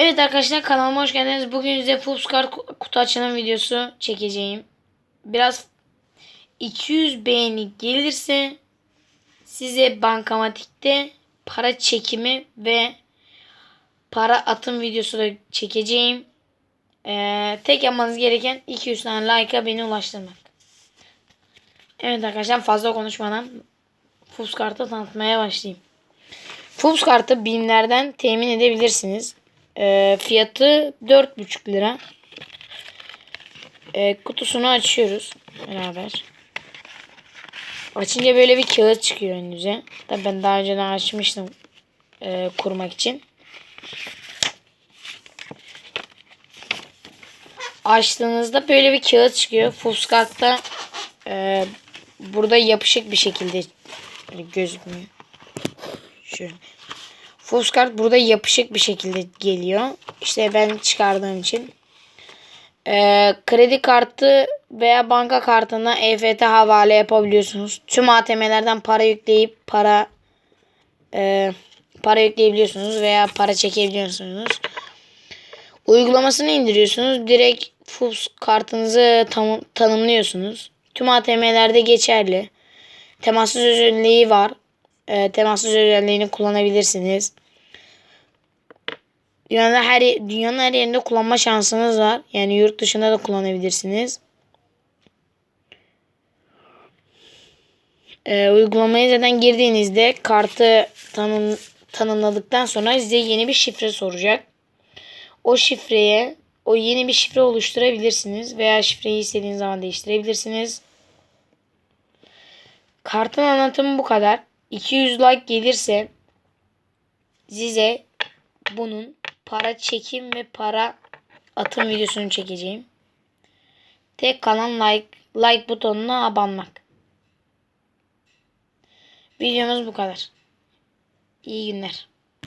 Evet arkadaşlar kanalıma hoş geldiniz. Bugün size Fupskar kutu açılım videosu çekeceğim. Biraz 200 beğeni gelirse size bankamatikte para çekimi ve para atım videosu da çekeceğim. Ee, tek yapmanız gereken 200 tane like'a beni ulaştırmak. Evet arkadaşlar fazla konuşmadan Fupskart'ı tanıtmaya başlayayım. Fupskart'ı BİM'lerden temin edebilirsiniz. E, fiyatı 4,5 lira. E, kutusunu açıyoruz beraber. Açınca böyle bir kağıt çıkıyor önünüze. Tabii ben daha önceden açmıştım e, kurmak için. Açtığınızda böyle bir kağıt çıkıyor. Fuskart'ta e, burada yapışık bir şekilde gözükmüyor. Şöyle. Fuscard burada yapışık bir şekilde geliyor. İşte ben çıkardığım için. Ee, kredi kartı veya banka kartına EFT havale yapabiliyorsunuz. Tüm ATM'lerden para yükleyip para e, para yükleyebiliyorsunuz veya para çekebiliyorsunuz. Uygulamasını indiriyorsunuz. Direkt FUS kartınızı tam, tanımlıyorsunuz. Tüm ATM'lerde geçerli. Temassız özelliği var. E, temassız özelliğini kullanabilirsiniz. Dünyada her dünyanın her yerinde kullanma şansınız var. Yani yurt dışında da kullanabilirsiniz. Ee, uygulamaya zaten girdiğinizde kartı tanım, tanımladıktan sonra size yeni bir şifre soracak. O şifreye o yeni bir şifre oluşturabilirsiniz veya şifreyi istediğiniz zaman değiştirebilirsiniz. Kartın anlatımı bu kadar. 200 like gelirse size bunun para çekim ve para atım videosunu çekeceğim. Tek kalan like like butonuna abanmak. Videomuz bu kadar. İyi günler.